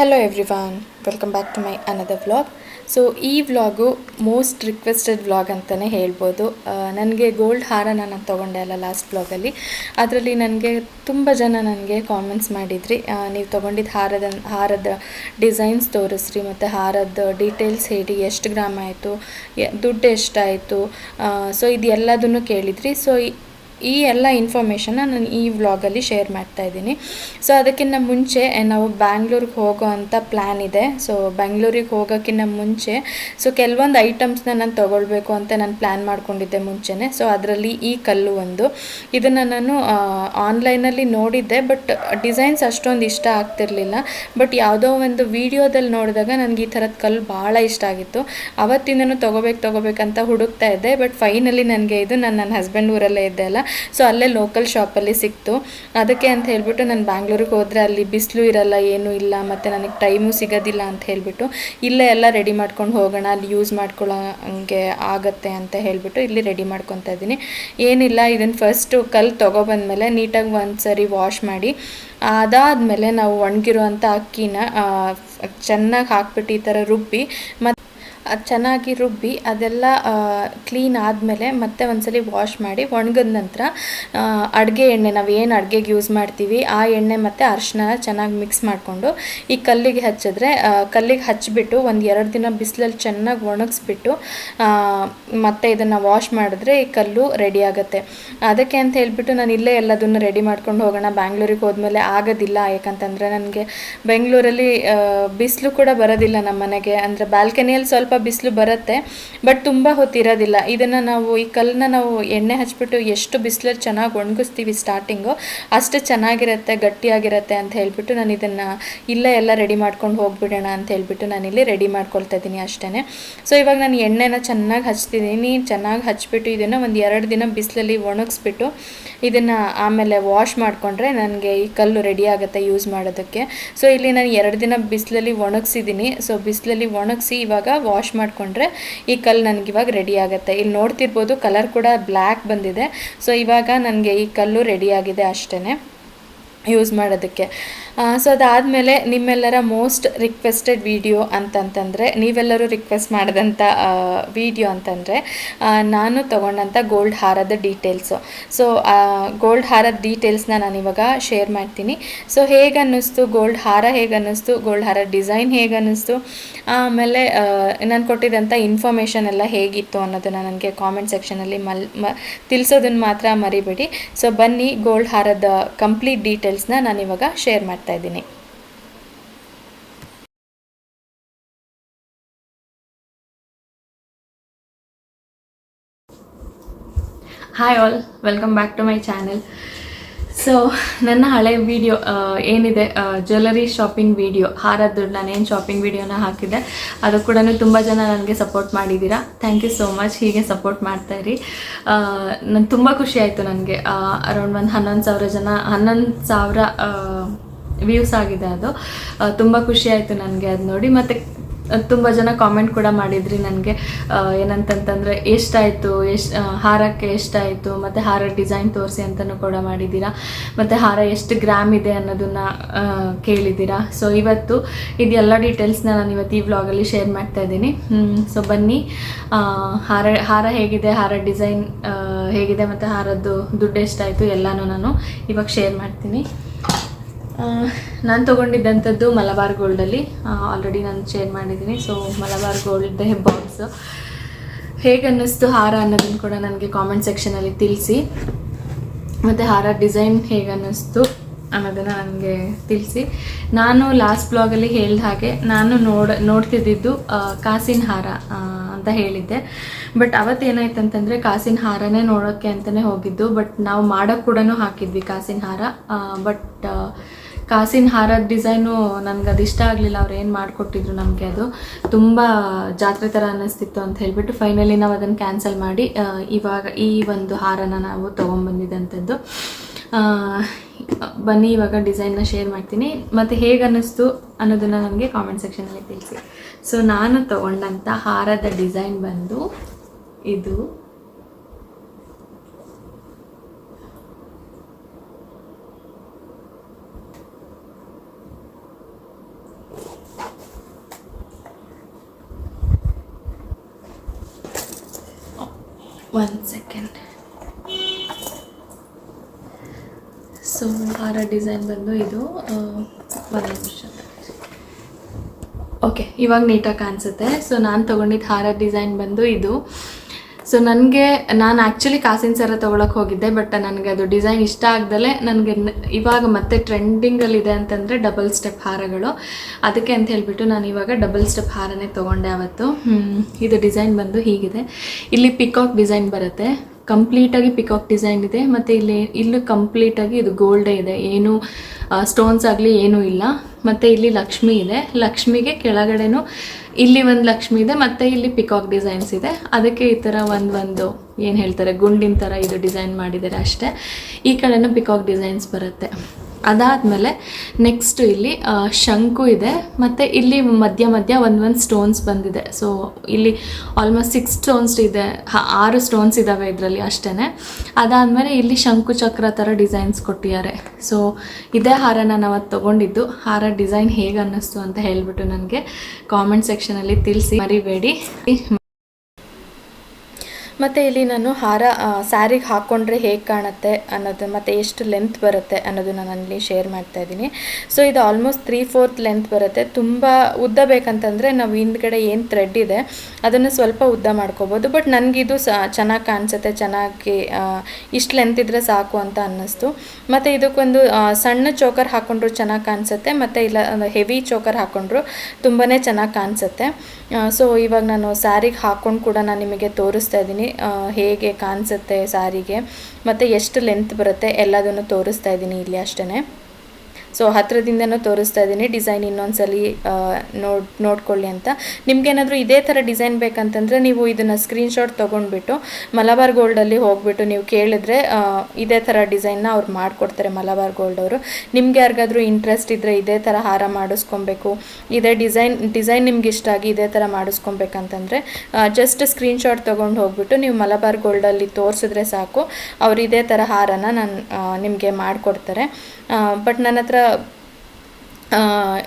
Hello everyone welcome back to my another vlog so ಈ vlog most requested vlog ಅಂತಲೇ ಹೇಳ್ಬೋದು. ನನಗೆ gold ಹಾರ ನಾನು ತೊಗೊಂಡೆ ಅಲ್ಲ ಲಾಸ್ಟ್ ವ್ಲಾಗಲ್ಲಿ ಅದರಲ್ಲಿ ನನಗೆ ತುಂಬ ಜನ ನನಗೆ ಕಾಮೆಂಟ್ಸ್ ಮಾಡಿದ್ರಿ. ನೀವು ತೊಗೊಂಡಿದ್ದು ಹಾರದ ಹಾರದ ಡಿಸೈನ್ಸ್ ತೋರಿಸ್ರಿ, ಮತ್ತು ಹಾರದ ಡೀಟೇಲ್ಸ್ ಹೇಳಿ, ಎಷ್ಟು ಗ್ರಾಮ್ ಆಯಿತು ದುಡ್ಡು ಎಷ್ಟಾಯಿತು ಸೊ ಇದೆಲ್ಲದನ್ನು ಕೇಳಿದ್ರಿ. ಸೊ ಈ ಎಲ್ಲ ಇನ್ಫಾರ್ಮೇಷನ್ನ ನಾನು ಈ ವ್ಲಾಗಲ್ಲಿ ಶೇರ್ ಮಾಡ್ತಾ ಇದ್ದೀನಿ. ಸೊ ಅದಕ್ಕಿಂತ ಮುಂಚೆ ನಾವು ಬ್ಯಾಂಗ್ಳೂರಿಗೆ ಹೋಗೋ ಅಂಥ ಪ್ಲ್ಯಾನ್ ಇದೆ. ಸೊ ಬೆಂಗಳೂರಿಗೆ ಹೋಗೋಕ್ಕಿಂತ ಮುಂಚೆ ಸೊ ಕೆಲವೊಂದು ಐಟಮ್ಸ್ನ ನಾನು ತೊಗೊಳ್ಬೇಕು ಅಂತ ನಾನು ಪ್ಲ್ಯಾನ್ ಮಾಡ್ಕೊಂಡಿದ್ದೆ ಮುಂಚೆನೇ. ಸೊ ಅದರಲ್ಲಿ ಈ ಕಲ್ಲು ಒಂದು. ಇದನ್ನು ನಾನು ಆನ್ಲೈನಲ್ಲಿ ನೋಡಿದ್ದೆ ಬಟ್ ಡಿಸೈನ್ಸ್ ಅಷ್ಟೊಂದು ಇಷ್ಟ ಆಗ್ತಿರಲಿಲ್ಲ. ಬಟ್ ಯಾವುದೋ ಒಂದು ವಿಡಿಯೋದಲ್ಲಿ ನೋಡಿದಾಗ ನನಗೆ ಈ ಥರದ ಕಲ್ಲು ಭಾಳ ಇಷ್ಟ ಆಗಿತ್ತು. ಅವತ್ತಿಂದನೂ ತೊಗೋಬೇಕು ತೊಗೋಬೇಕಂತ ಹುಡುಕ್ತಾ ಇದ್ದೆ. ಬಟ್ ಫೈನಲಿ ನನಗೆ ಇದು, ನಾನು ನನ್ನ ಹಸ್ಬೆಂಡ್ ಊರಲ್ಲೇ ಇದ್ದೆ ಅಲ್ಲ. ಸೊ ಅಲ್ಲೇ ಲೋಕಲ್ ಶಾಪಲ್ಲಿ ಸಿಕ್ತು. ಅದಕ್ಕೆ ಅಂತ ಹೇಳ್ಬಿಟ್ಟು ನಾನು ಬ್ಯಾಂಗ್ಳೂರಿಗೆ ಹೋದರೆ ಅಲ್ಲಿ ಬಿಸಿಲು ಇರಲ್ಲ, ಏನೂ ಇಲ್ಲ, ಮತ್ತು ನನಗೆ ಟೈಮು ಸಿಗೋದಿಲ್ಲ ಅಂತ ಹೇಳಿಬಿಟ್ಟು ಇಲ್ಲೇ ಎಲ್ಲ ರೆಡಿ ಮಾಡ್ಕೊಂಡು ಹೋಗೋಣ, ಅಲ್ಲಿ ಯೂಸ್ ಮಾಡ್ಕೊಳ್ಳೋ ಹಂಗೆ ಆಗತ್ತೆ ಅಂತ ಹೇಳಿಬಿಟ್ಟು ಇಲ್ಲಿ ರೆಡಿ ಮಾಡ್ಕೊತಾ ಇದ್ದೀನಿ. ಏನಿಲ್ಲ ಇದನ್ನು ಫಸ್ಟು ಕಲ್ಲು ತೊಗೊಬಂದ್ಮೇಲೆ ನೀಟಾಗಿ ಒಂದು ಸರಿ ವಾಶ್ ಮಾಡಿ, ಅದಾದಮೇಲೆ ನಾವು ಒಣಗಿರುವಂಥ ಅಕ್ಕಿನ ಚೆನ್ನಾಗಿ ಹಾಕ್ಬಿಟ್ಟು ಈ ಥರ ರುಬ್ಬಿ ಮತ್ತು ಅದು ಚೆನ್ನಾಗಿ ರುಬ್ಬಿ ಅದೆಲ್ಲ ಕ್ಲೀನ್ ಆದಮೇಲೆ ಮತ್ತೆ ಒಂದ್ಸಲಿ ವಾಶ್ ಮಾಡಿ ಒಣಗಿದ ನಂತರ ಅಡುಗೆ ಎಣ್ಣೆ, ನಾವು ಏನು ಅಡುಗೆಗೆ ಯೂಸ್ ಮಾಡ್ತೀವಿ, ಆ ಎಣ್ಣೆ ಮತ್ತು ಅರಿಶಿನ ಚೆನ್ನಾಗಿ ಮಿಕ್ಸ್ ಮಾಡಿಕೊಂಡು ಈ ಕಲ್ಲಿಗೆ ಹಚ್ಚಿದ್ರೆ ಕಲ್ಲಿಗೆ ಹಚ್ಚಿಬಿಟ್ಟು ಒಂದು ಎರಡು ದಿನ ಬಿಸಿಲಲ್ಲಿ ಚೆನ್ನಾಗಿ ಒಣಗಿಸ್ಬಿಟ್ಟು ಮತ್ತೆ ಇದನ್ನು ವಾಶ್ ಮಾಡಿದ್ರೆ ಈ ಕಲ್ಲು ರೆಡಿ ಆಗುತ್ತೆ. ಅದಕ್ಕೆ ಅಂತ ಹೇಳ್ಬಿಟ್ಟು ನಾನು ಇಲ್ಲೇ ಎಲ್ಲದನ್ನು ರೆಡಿ ಮಾಡ್ಕೊಂಡು ಹೋಗೋಣ, ಬ್ಯಾಂಗ್ಳೂರಿಗೆ ಹೋದ್ಮೇಲೆ ಆಗೋದಿಲ್ಲ, ಯಾಕಂತಂದರೆ ನನಗೆ ಬೆಂಗಳೂರಲ್ಲಿ ಬಿಸಿಲು ಕೂಡ ಬರೋದಿಲ್ಲ ನಮ್ಮ ಮನೆಗೆ. ಅಂದರೆ ಬಾಲ್ಕನಿಯಲ್ಲಿ ಸ್ವಲ್ಪ ಬಿಸಿಲು ಬರುತ್ತೆ ಬಟ್ ತುಂಬ ಹೊತ್ತಿರೋದಿಲ್ಲ. ಇದನ್ನು ನಾವು, ಈ ಕಲ್ಲನ್ನ ನಾವು ಎಣ್ಣೆ ಹಚ್ಬಿಟ್ಟು ಎಷ್ಟು ಬಿಸಿಲಲ್ಲಿ ಚೆನ್ನಾಗಿ ಒಣಗಿಸ್ತೀವಿ ಸ್ಟಾರ್ಟಿಂಗು ಅಷ್ಟು ಚೆನ್ನಾಗಿರುತ್ತೆ, ಗಟ್ಟಿಯಾಗಿರುತ್ತೆ ಅಂತ ಹೇಳ್ಬಿಟ್ಟು ನಾನು ಇದನ್ನು ಇಲ್ಲೇ ಎಲ್ಲ ರೆಡಿ ಮಾಡ್ಕೊಂಡು ಹೋಗ್ಬಿಡೋಣ ಅಂತ ಹೇಳ್ಬಿಟ್ಟು ನಾನಿಲ್ಲಿ ರೆಡಿ ಮಾಡ್ಕೊಳ್ತಾ ಇದ್ದೀನಿ ಅಷ್ಟೇ ಸೊ ಇವಾಗ ನಾನು ಎಣ್ಣೆನ ಚೆನ್ನಾಗಿ ಹಚ್ತಿದ್ದೀನಿ, ಚೆನ್ನಾಗಿ ಹಚ್ಬಿಟ್ಟು ಇದನ್ನು ಒಂದು ಎರಡು ದಿನ ಬಿಸಿಲಲ್ಲಿ ಒಣಗಿಸ್ಬಿಟ್ಟು ಇದನ್ನು ಆಮೇಲೆ ವಾಶ್ ಮಾಡಿಕೊಂಡ್ರೆ ನನಗೆ ಈ ಕಲ್ಲು ರೆಡಿ ಆಗುತ್ತೆ ಯೂಸ್ ಮಾಡೋದಕ್ಕೆ. ಸೊ ಇಲ್ಲಿ ನಾನು ಎರಡು ದಿನ ಬಿಸಿಲಲ್ಲಿ ಒಣಗಿಸಿದ್ದೀನಿ. ಸೊ ಬಿಸಿಲಲ್ಲಿ ಒಣಗಿಸಿ ಇವಾಗ ವಾಶ್ ಮಾಡಿಕೊಂಡ್ರೆ ಈ ಕಲ್ಲು ನನಗೆ ಇವಾಗ ರೆಡಿ ಆಗುತ್ತೆ. ಇಲ್ಲಿ ನೋಡ್ತಿರ್ಬೋದು ಕಲರ್ ಕೂಡ ಬ್ಲ್ಯಾಕ್ ಬಂದಿದೆ. ಸೊ ಇವಾಗ ನನಗೆ ಈ ಕಲ್ಲು ರೆಡಿ ಆಗಿದೆ ಅಷ್ಟೇ ಯೂಸ್ ಮಾಡೋದಕ್ಕೆ. ಸೊ ಅದಾದಮೇಲೆ ನಿಮ್ಮೆಲ್ಲರ ಮೋಸ್ಟ್ ರಿಕ್ವೆಸ್ಟೆಡ್ ವಿಡಿಯೋ ಅಂತಂತಂದರೆ, ನೀವೆಲ್ಲರೂ ರಿಕ್ವೆಸ್ಟ್ ಮಾಡಿದಂಥ ವಿಡಿಯೋ ಅಂತಂದರೆ ನಾನು ತೊಗೊಂಡಂಥ ಗೋಲ್ಡ್ ಹಾರದ ಡೀಟೇಲ್ಸು ಸೊ ಗೋಲ್ಡ್ ಹಾರದ ಡೀಟೇಲ್ಸ್ನ ನಾನು ಇವಾಗ ಶೇರ್ ಮಾಡ್ತೀನಿ. ಸೊ ಹೇಗೆ ಅನ್ನಿಸ್ತು ಗೋಲ್ಡ್ ಹಾರ ಹೇಗೆ ಅನ್ನಿಸ್ತು ಗೋಲ್ಡ್ ಹಾರ ಡಿಸೈನ್ ಹೇಗೆ ಅನ್ನಿಸ್ತು ಆಮೇಲೆ ನಾನು ಕೊಟ್ಟಿದ್ದಂಥ ಇನ್ಫಾರ್ಮೇಷನ್ ಎಲ್ಲ ಹೇಗಿತ್ತು ಅನ್ನೋದನ್ನು ನನಗೆ ಕಾಮೆಂಟ್ ಸೆಕ್ಷನಲ್ಲಿ ಮಲ್, ಮ ತಿಳಿಸೋದನ್ನು ಮಾತ್ರ ಮರಿಬೇಡಿ. ಸೊ ಬನ್ನಿ ಗೋಲ್ಡ್ ಹಾರದ ಕಂಪ್ಲೀಟ್ ಡೀಟೇಲ್ಸ್ನ ನಾನು ಇವಾಗ ಶೇರ್ ಮಾಡ್ತಾ ಇದ್ದೀನಿ. Hi all welcome back to my channel so ನನ್ನ ಹಳೆ ವಿಡಿಯೋ ಏನಿದೆ ಜ್ಯುವೆಲರಿ ಶಾಪಿಂಗ್ ವಿಡಿಯೋ ಹಾರದ್ದು ನಾನೇನು ಶಾಪಿಂಗ್ ವಿಡಿಯೋನ ಹಾಕಿದ್ದೆ, ಅದು ಕೂಡ ತುಂಬ ಜನ ನನಗೆ ಸಪೋರ್ಟ್ ಮಾಡಿದ್ದೀರಾ ಥ್ಯಾಂಕ್ ಯು ಸೋ ಮಚ್ ಹೀಗೆ ಸಪೋರ್ಟ್ ಮಾಡ್ತಾ ಇರಿ. ನಂಗೆ ತುಂಬ ಖುಷಿ ಆಯಿತು ನನಗೆ. ಅರೌಂಡ್ ಒಂದು ಹನ್ನೊಂದು ಸಾವಿರ ಜನ, ಹನ್ನೊಂದು ಸಾವಿರ ವ್ಯೂಸ್ ಆಗಿದೆ ಅದು. ತುಂಬ ಖುಷಿ ಆಯಿತು ನನಗೆ ಅದು ನೋಡಿ. ಮತ್ತು ತುಂಬ ಜನ ಕಾಮೆಂಟ್ ಕೂಡ ಮಾಡಿದ್ರಿ ನನಗೆ. ಏನಂತಂತಂದರೆ, ಎಷ್ಟಾಯಿತು, ಎಷ್ಟು ಹಾರಕ್ಕೆ ಎಷ್ಟಾಯಿತು, ಮತ್ತು ಹಾರ ಡಿಸೈನ್ ತೋರಿಸಿ ಅಂತಲೂ ಕೂಡ ಮಾಡಿದ್ದೀರಾ? ಮತ್ತು ಹಾರ ಎಷ್ಟು ಗ್ರಾಮ್ ಇದೆ ಅನ್ನೋದನ್ನು ಕೇಳಿದ್ದೀರಾ? ಸೊ ಇವತ್ತು ಇದೆಲ್ಲ ಡೀಟೇಲ್ಸ್ನ ನಾನು ಇವತ್ತು ಈ ವ್ಲಾಗಲ್ಲಿ ಶೇರ್ ಮಾಡ್ತಾ ಇದ್ದೀನಿ. ಸೊ ಬನ್ನಿ. ಹಾರ ಹಾರ ಹೇಗಿದೆ, ಹಾರ ಡಿಸೈನ್ ಹೇಗಿದೆ, ಮತ್ತು ಹಾರದ್ದು ದುಡ್ಡು ಎಷ್ಟಾಯಿತು ಎಲ್ಲನೂ ನಾನು ಇವಾಗ ಶೇರ್ ಮಾಡ್ತೀನಿ. ನಾನು ತೊಗೊಂಡಿದ್ದಂಥದ್ದು ಮಲಬಾರ್ ಗೋಲ್ಡಲ್ಲಿ. ಆಲ್ರೆಡಿ ನಾನು ಶೇರ್ ಮಾಡಿದ್ದೀನಿ. ಸೊ ಮಲಬಾರ್ ಗೋಲ್ಡ್ ಬಾಕ್ಸು ಹೇಗೆ ಅನ್ನಿಸ್ತು ಹಾರ ಅನ್ನೋದನ್ನು ಕೂಡ ನನಗೆ ಕಾಮೆಂಟ್ ಸೆಕ್ಷನಲ್ಲಿ ತಿಳಿಸಿ. ಮತ್ತು ಹಾರ ಡಿಸೈನ್ ಹೇಗೆ ಅನ್ನಿಸ್ತು ಅನ್ನೋದನ್ನು ನನಗೆ ತಿಳಿಸಿ. ನಾನು ಲಾಸ್ಟ್ ಬ್ಲಾಗಲ್ಲಿ ಹೇಳಿದ ಹಾಗೆ ನಾನು ನೋಡ, ನೋಡ್ತಿದ್ದಿದ್ದು ಕಾಸಿನ ಹಾರ ಅಂತ ಹೇಳಿದ್ದೆ. ಬಟ್ ಅವತ್ತೇನಾಯ್ತು ಅಂತಂದರೆ ಕಾಸಿನ ಹಾರನೇ ನೋಡೋಕ್ಕೆ ಅಂತಲೇ ಹೋಗಿದ್ದು. ಬಟ್ ನಾವು ಮಾಡೋಕ್ಕೆ ಕೂಡ ಹಾಕಿದ್ವಿ ಕಾಸಿನ ಹಾರ. ಬಟ್ ಕಾಸಿನ ಹಾರದ ಡಿಸೈನು ನನಗೆ ಅದು ಇಷ್ಟ ಆಗಲಿಲ್ಲ, ಅವ್ರು ಏನು ಮಾಡಿಕೊಟ್ಟಿದ್ರು ನಮಗೆ ಅದು. ತುಂಬ ಜಾತ್ರೆ ಥರ ಅನ್ನಿಸ್ತಿತ್ತು ಅಂತ ಹೇಳಿಬಿಟ್ಟು ಫೈನಲಿ ನಾವು ಅದನ್ನು ಕ್ಯಾನ್ಸಲ್ ಮಾಡಿ ಇವಾಗ ಈ ಒಂದು ಹಾರನ ನಾವು ತೊಗೊಂಬಂದಿದ್ದಂಥದ್ದು ಬನ್ನಿ, ಇವಾಗ ಡಿಸೈನ್ನ ಶೇರ್ ಮಾಡ್ತೀನಿ. ಮತ್ತು ಹೇಗೆ ಅನ್ನಿಸ್ತು ಅನ್ನೋದನ್ನು ನನಗೆ ಕಾಮೆಂಟ್ ಸೆಕ್ಷನಲ್ಲಿ ತಿಳಿಸಿ. ಸೊ ನಾನು ತೊಗೊಂಡಂಥ ಹಾರದ ಡಿಸೈನ್ ಬಂದು ಇದು ಒನ್ ಸೆಕೆಂಡ್ ಸೊ ಹಾರ ಡಿಸೈನ್ ಬಂದು ಇದು ಒಂದು ನಿಮಿಷ ಓಕೆ ಇವಾಗ ನೀಟಾಗಿ ಕಾಣಿಸುತ್ತೆ. ಸೊ ನಾನು ತೊಗೊಂಡಿದ್ದು ಹಾರ ಡಿಸೈನ್ ಬಂದು ಇದು. ಸೊ ನನಗೆ, ನಾನು ಆ್ಯಕ್ಚುಲಿ ಕಾಸಿನ ಸರ ತೊಗೊಳಕ್ಕೆ ಹೋಗಿದ್ದೆ ಬಟ್ ನನಗೆ ಅದು ಡಿಸೈನ್ ಇಷ್ಟ ಆಗ್ದಲೇ ನನಗೆ ಇವಾಗ ಮತ್ತೆ ಟ್ರೆಂಡಿಂಗಲ್ಲಿದೆ ಅಂತಂದರೆ ಡಬಲ್ ಸ್ಟೆಪ್ ಹಾರಗಳು. ಅದಕ್ಕೆ ಅಂತ ಹೇಳಿಬಿಟ್ಟು ನಾನು ಇವಾಗ ಡಬಲ್ ಸ್ಟೆಪ್ ಹಾರನೇ ತೊಗೊಂಡೆ ಅವತ್ತು. ಇದು ಡಿಸೈನ್ ಬಂದು ಹೀಗಿದೆ. ಇಲ್ಲಿ ಪಿಕಾಕ್ ಡಿಸೈನ್ ಬರುತ್ತೆ. ಕಂಪ್ಲೀಟಾಗಿ ಪಿಕಾಕ್ ಡಿಸೈನ್ ಇದೆ, ಮತ್ತು ಇಲ್ಲಿ, ಇಲ್ಲೂ ಕಂಪ್ಲೀಟಾಗಿ ಇದು ಗೋಲ್ಡೇ ಇದೆ. ಏನು ಸ್ಟೋನ್ಸ್ ಆಗಲಿ ಏನೂ ಇಲ್ಲ. ಮತ್ತು ಇಲ್ಲಿ ಲಕ್ಷ್ಮಿ ಇದೆ. ಲಕ್ಷ್ಮಿಗೆ ಕೆಳಗಡೆನೂ ಇಲ್ಲಿ ಒಂದು ಲಕ್ಷ್ಮಿ ಇದೆ, ಮತ್ತು ಇಲ್ಲಿ ಪಿಕಾಕ್ ಡಿಸೈನ್ಸ್ ಇದೆ. ಅದಕ್ಕೆ ಈ ಥರ ಒಂದು ಒಂದು, ಏನು ಹೇಳ್ತಾರೆ, ಗುಂಡಿನ ಥರ ಇದು ಡಿಸೈನ್ ಮಾಡಿದ್ದಾರೆ ಅಷ್ಟೇ. ಈ ಕಡೆನೂ ಪಿಕಾಕ್ ಡಿಸೈನ್ಸ್ ಬರುತ್ತೆ. ಅದಾದಮೇಲೆ ನೆಕ್ಸ್ಟ್ ಇಲ್ಲಿ ಶಂಕು ಇದೆ. ಮತ್ತು ಇಲ್ಲಿ ಮಧ್ಯ ಮಧ್ಯ ಒಂದು ಒಂದು ಸ್ಟೋನ್ಸ್ ಬಂದಿದೆ. ಸೊ ಇಲ್ಲಿ ಆಲ್ಮೋಸ್ಟ್ ಸಿಕ್ಸ್ ಸ್ಟೋನ್ಸ್ ಇದೆ. ಆರು ಸ್ಟೋನ್ಸ್ ಇದ್ದಾವೆ ಇದರಲ್ಲಿ ಅಷ್ಟೇ ಅದಾದಮೇಲೆ ಇಲ್ಲಿ ಶಂಕು ಚಕ್ರ ಥರ ಡಿಸೈನ್ಸ್ ಕೊಟ್ಟಿದ್ದಾರೆ. ಸೊ ಇದೇ ಹಾರನ ನಾನು ಅವತ್ತು ತೊಗೊಂಡಿದ್ದು. ಹಾರ ಡಿಸೈನ್ ಹೇಗೆ ಅನ್ನಿಸ್ತು ಅಂತ ಹೇಳಿಬಿಟ್ಟು ನನಗೆ ಕಾಮೆಂಟ್ ಸೆಕ್ಷನಲ್ಲಿ ತಿಳಿಸಿ. ಮರಿಬೇಡಿ. ಮತ್ತು ಇಲ್ಲಿ ನಾನು ಹಾರ ಸ್ಯಾರಿಗೆ ಹಾಕ್ಕೊಂಡ್ರೆ ಹೇಗೆ ಕಾಣುತ್ತೆ ಅನ್ನೋದು ಮತ್ತು ಎಷ್ಟು ಲೆಂತ್ ಬರುತ್ತೆ ಅನ್ನೋದನ್ನ ನಾನು ಅಲ್ಲಿ ಶೇರ್ ಮಾಡ್ತಾ ಇದ್ದೀನಿ. ಸೊ ಇದು ಆಲ್ಮೋಸ್ಟ್ ತ್ರೀ ಫೋರ್ತ್ ಲೆಂತ್ ಬರುತ್ತೆ. ತುಂಬ ಉದ್ದ ಬೇಕಂತಂದರೆ ನಾವು ಹಿಂದ್ಗಡೆ ಏನು ಥ್ರೆಡ್ ಇದೆ, ಅದನ್ನು ಸ್ವಲ್ಪ ಉದ್ದ ಮಾಡ್ಕೋಬೋದು. ಬಟ್ ನನಗಿದು ಸ, ಚೆನ್ನಾಗಿ ಕಾಣಿಸುತ್ತೆ, ಚೆನ್ನಾಗಿ ಇಷ್ಟು ಲೆಂತ್ ಇದ್ದರೆ ಸಾಕು ಅಂತ ಅನ್ನಿಸ್ತು. ಮತ್ತು ಇದಕ್ಕೊಂದು ಸಣ್ಣ ಚೋಕರ್ ಹಾಕ್ಕೊಂಡ್ರು ಚೆನ್ನಾಗಿ ಕಾಣಿಸುತ್ತೆ, ಮತ್ತು ಇಲ್ಲ ಹೆವಿ ಚೋಕರ್ ಹಾಕ್ಕೊಂಡ್ರು ತುಂಬಾ ಚೆನ್ನಾಗಿ ಕಾಣಿಸುತ್ತೆ. ಸೊ ಇವಾಗ ನಾನು ಸ್ಯಾರಿಗೆ ಹಾಕ್ಕೊಂಡು ಕೂಡ ನಾನು ನಿಮಗೆ ತೋರಿಸ್ತಾ ಇದ್ದೀನಿ. ಹೇಗೆ ಕಾಣಿಸುತ್ತೆ ಸಾರಿಗೆ ಮತ್ತು ಎಷ್ಟು ಲೆಂತ್ ಬರುತ್ತೆ ಎಲ್ಲದನ್ನು ತೋರಿಸ್ತಾ ಇದ್ದೀನಿ ಇಲ್ಲಿ ಅಷ್ಟೇ ಸೊ ಹತ್ತಿರದಿಂದನೂ ತೋರಿಸ್ತಾ ಇದ್ದೀನಿ ಡಿಸೈನ್ ಇನ್ನೊಂದ್ಸಲಿ ನೋಡ್, ನೋಡ್ಕೊಳ್ಳಿ ಅಂತ. ನಿಮ್ಗೇನಾದರೂ ಇದೇ ಥರ ಡಿಸೈನ್ ಬೇಕಂತಂದರೆ ನೀವು ಇದನ್ನು ಸ್ಕ್ರೀನ್ಶಾಟ್ ತೊಗೊಂಡ್ಬಿಟ್ಟು, ಮಲಬಾರ್ ಗೋಲ್ಡಲ್ಲಿ ಹೋಗ್ಬಿಟ್ಟು ನೀವು ಕೇಳಿದ್ರೆ ಇದೇ ಥರ ಡಿಸೈನ್ನ ಅವ್ರು ಮಾಡಿಕೊಡ್ತಾರೆ ಮಲಬಾರ್ ಗೋಲ್ಡ್ ಅವರು. ನಿಮ್ಗೆ ಯಾರಿಗಾದ್ರೂ ಇಂಟ್ರೆಸ್ಟ್ ಇದ್ದರೆ ಇದೇ ಥರ ಹಾರ ಮಾಡಿಸ್ಕೊಬೇಕು, ಇದೇ ಡಿಸೈನ್ ಡಿಸೈನ್ ನಿಮ್ಗೆ ಇಷ್ಟ ಆಗಿ ಇದೇ ಥರ ಮಾಡಿಸ್ಕೊಬೇಕಂತಂದರೆ ಜಸ್ಟ್ ಸ್ಕ್ರೀನ್ಶಾಟ್ ತೊಗೊಂಡು ಹೋಗ್ಬಿಟ್ಟು ನೀವು ಮಲಬಾರ್ ಗೋಲ್ಡಲ್ಲಿ ತೋರಿಸಿದ್ರೆ ಸಾಕು, ಅವ್ರು ಇದೇ ಥರ ಹಾರನ ನಾನು ನಿಮಗೆ ಮಾಡಿಕೊಡ್ತಾರೆ. ಬಟ್ ನನ್ನ ಹತ್ರ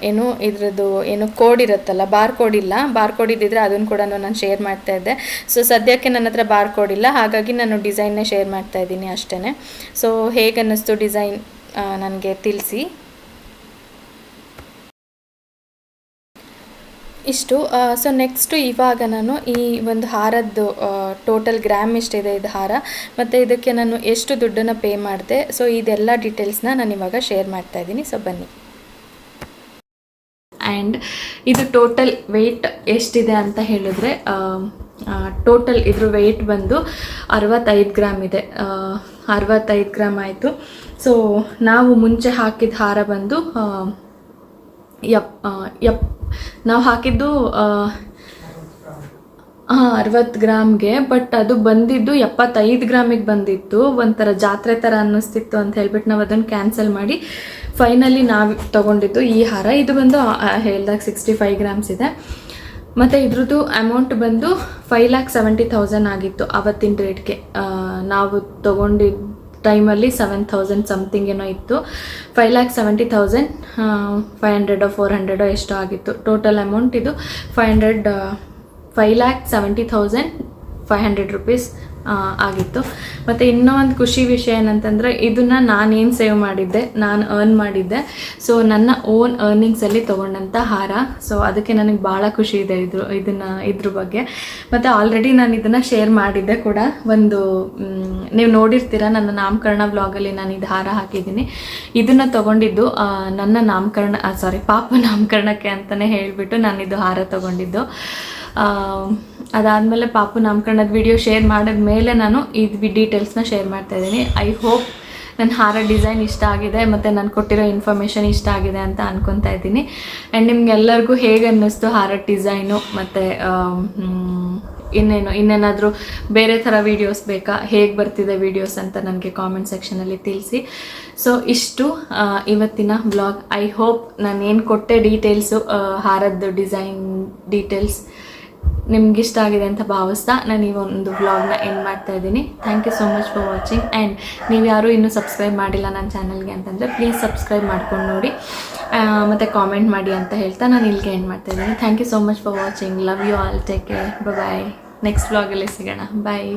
ಏನು ಇದ್ರದ್ದು, ಏನು ಕೋಡ್ ಇರುತ್ತಲ್ಲ ಬಾರ್ ಕೋಡ್ ಇಲ್ಲ. ಬಾರ್ ಕೋಡ್ ಇದ್ದಿದ್ರೆ ಅದನ್ನು ಕೂಡ ನಾನು ಶೇರ್ ಮಾಡ್ತಾ ಇದ್ದೆ. ಸೊ ಸದ್ಯಕ್ಕೆ ನನ್ನ ಹತ್ರ ಬಾರ್ ಕೋಡ್ ಇಲ್ಲ. ಹಾಗಾಗಿ ನಾನು ಡಿಸೈನ್ನೇ ಶೇರ್ ಮಾಡ್ತಾ ಇದ್ದೀನಿ ಅಷ್ಟೇ ಸೊ ಹೇಗೆ ಅನ್ನಿಸ್ತು ಡಿಸೈನ್ ನನಗೆ ತಿಳಿಸಿ. ಇಷ್ಟು ಸೊ ನೆಕ್ಸ್ಟು ಇವಾಗ ನಾನು ಈ ಒಂದು ಹಾರದ್ದು ಟೋಟಲ್ ಗ್ರಾಮ್ ಎಷ್ಟಿದೆ ಇದು ಹಾರ, ಮತ್ತು ಇದಕ್ಕೆ ನಾನು ಎಷ್ಟು ದುಡ್ಡನ್ನು ಪೇ ಮಾಡಿದೆ ಸೊ ಇದೆಲ್ಲ ಡೀಟೇಲ್ಸ್ನ ನಾನು ಇವಾಗ ಶೇರ್ ಮಾಡ್ತಾ ಇದ್ದೀನಿ ಸೊ ಬನ್ನಿ. ಆ್ಯಂಡ್ ಇದು ಟೋಟಲ್ ವೆಯ್ಟ್ ಎಷ್ಟಿದೆ ಅಂತ ಹೇಳಿದ್ರೆ ಟೋಟಲ್ ಇದ್ರ ವೆಯ್ಟ್ ಬಂದು ಅರವತ್ತೈದು ಗ್ರಾಮ್ ಇದೆ. ಅರವತ್ತೈದು ಗ್ರಾಮ್ ಆಯಿತು. ಸೊ ನಾವು ಮುಂಚೆ ಹಾಕಿದ ಹಾರ ಬಂದು ಎಪ್ ಯಪ್ ನಾವು ಹಾಕಿದ್ದು ಅರವತ್ತು ಗ್ರಾಮ್ಗೆ ಬಟ್ ಅದು ಬಂದಿದ್ದು ಎಪ್ಪತ್ತೈದು ಗ್ರಾಮಿಗೆ ಬಂದಿತ್ತು. ಒಂಥರ ಜಾತ್ರೆ ಥರ ಅನ್ನಿಸ್ತಿತ್ತು ಅಂತ ಹೇಳ್ಬಿಟ್ಟು ನಾವು ಅದನ್ನು ಕ್ಯಾನ್ಸಲ್ ಮಾಡಿ ಫೈನಲಿ ನಾವು ತೊಗೊಂಡಿದ್ದು ಈ ಹಾರ. ಇದು ಬಂದು ಹೇಳ್ದಾಗ ಸಿಕ್ಸ್ಟಿ ಫೈವ್ ಗ್ರಾಮ್ಸ್ ಇದೆ. ಮತ್ತು ಇದ್ರದ್ದು ಅಮೌಂಟ್ ಬಂದು ಫೈವ್ ಲ್ಯಾಕ್ ಸೆವೆಂಟಿ ತೌಸಂಡ್ ಆಗಿತ್ತು ಅವತ್ತಿನ ರೇಟ್ಗೆ ನಾವು ತೊಗೊಂಡಿದ್ದ ಟೈಮಲ್ಲಿ ಸೆವೆನ್ ಥೌಸಂಡ್ ಸಮಥಿಂಗ್ ಏನೋ ಇತ್ತು. Five lakh seventy thousand five ಹಂಡ್ರೆಡೋ four ಹಂಡ್ರೆಡೋ ಎಷ್ಟೋ ಆಗಿತ್ತು. ಟೋಟಲ್ ಅಮೌಂಟ್ ಇದು five hundred five lakh seventy thousand five hundred rupees ಆಗಿತ್ತು. ಮತ್ತು ಇನ್ನೂ ಒಂದು ಖುಷಿ ವಿಷಯ ಏನಂತಂದರೆ ಇದನ್ನು ನಾನೇನು ಸೇವ್ ಮಾಡಿದ್ದೆ, ನಾನು ಅರ್ನ್ ಮಾಡಿದ್ದೆ. ಸೊ ನನ್ನ ಓನ್ ಅರ್ನಿಂಗ್ಸಲ್ಲಿ ತೊಗೊಂಡಂಥ ಹಾರ. ಸೊ ಅದಕ್ಕೆ ನನಗೆ ಭಾಳ ಖುಷಿ ಇದೆ ಇದ್ರ, ಇದನ್ನು, ಇದ್ರ ಬಗ್ಗೆ. ಮತ್ತು ಆಲ್ರೆಡಿ ನಾನು ಇದನ್ನು ಶೇರ್ ಮಾಡಿದ್ದೆ ಕೂಡ. ಒಂದು ನೀವು ನೋಡಿರ್ತೀರ, ನನ್ನ ನಾಮಕರಣ ವ್ಲಾಗಲ್ಲಿ ನಾನು ಇದು ಹಾರ ಹಾಕಿದ್ದೀನಿ. ಇದನ್ನು ತೊಗೊಂಡಿದ್ದು ನನ್ನ ನಾಮಕರಣ ಸಾರಿ ಪಾಪ ನಾಮಕರಣಕ್ಕೆ ಅಂತಲೇ ಹೇಳಿಬಿಟ್ಟು ನಾನು ಇದು ಹಾರ ತೊಗೊಂಡಿದ್ದು. ಅದಾದಮೇಲೆ ಪಾಪು ನಾಮಕರಣದ ವಿಡಿಯೋ ಶೇರ್ ಮಾಡಿದ ಮೇಲೆ ನಾನು ಇದು ಡೀಟೇಲ್ಸ್ನ ಶೇರ್ ಮಾಡ್ತಾ ಇದ್ದೀನಿ. ಐ ಹೋಪ್ ನನ್ನ ಹಾರ ಡಿಸೈನ್ ಇಷ್ಟ ಆಗಿದೆ, ಮತ್ತು ನಾನು ಕೊಟ್ಟಿರೋ ಇನ್ಫಾರ್ಮೇಷನ್ ಇಷ್ಟ ಆಗಿದೆ ಅಂತ ಅನ್ಕೊತಾ ಇದ್ದೀನಿ. ಆ್ಯಂಡ್ ನಿಮಗೆಲ್ಲರಿಗೂ ಹೇಗೆ ಅನ್ನಿಸ್ತು ಹಾರ ಡಿಸೈನು ಮತ್ತು ಇನ್ನೇನು, ಇನ್ನೇನಾದರೂ ಬೇರೆ ಥರ ವೀಡಿಯೋಸ್ ಬೇಕಾ? ಹೇಗೆ ಬರ್ತಿದೆ ವೀಡಿಯೋಸ್ ಅಂತ ನನಗೆ ಕಾಮೆಂಟ್ ಸೆಕ್ಷನಲ್ಲಿ ತಿಳಿಸಿ. ಸೊ ಇಷ್ಟು ಇವತ್ತಿನ ಬ್ಲಾಗ್ ಐ ಹೋಪ್ ನಾನು ಏನು ಕೊಟ್ಟೆ ಡೀಟೇಲ್ಸು ಹಾರದ್ದು ಡಿಸೈನ್ ಡೀಟೇಲ್ಸ್ ನಿಮ್ಗೆ ಇಷ್ಟ ಆಗಿದೆ ಅಂತ ಭಾವಿಸ್ತಾ ನಾನು ಈ ಒಂದು ಬ್ಲಾಗ್ನ ಎಂಡ್ ಮಾಡ್ತಾ ಇದ್ದೀನಿ. Thank you so much for watching and ನೀವು ಯಾರೂ ಇನ್ನೂ ಸಬ್ಸ್ಕ್ರೈಬ್ ಮಾಡಿಲ್ಲ ನನ್ನ ಚಾನಲ್ಗೆ ಅಂತಂದರೆ ಪ್ಲೀಸ್ ಸಬ್ಸ್ಕ್ರೈಬ್ ಮಾಡ್ಕೊಂಡು ನೋಡಿ. ಮತ್ತು ಕಾಮೆಂಟ್ ಮಾಡಿ ಅಂತ ಹೇಳ್ತಾ ನಾನು ಇಲ್ಲಿಗೆ ಎಂಡ್ ಮಾಡ್ತಾ ಇದ್ದೀನಿ. Thank you so much for watching love you all take care bye next ವ್ಲಾಗಲ್ಲಿ ಸಿಗೋಣ. ಬಾಯ್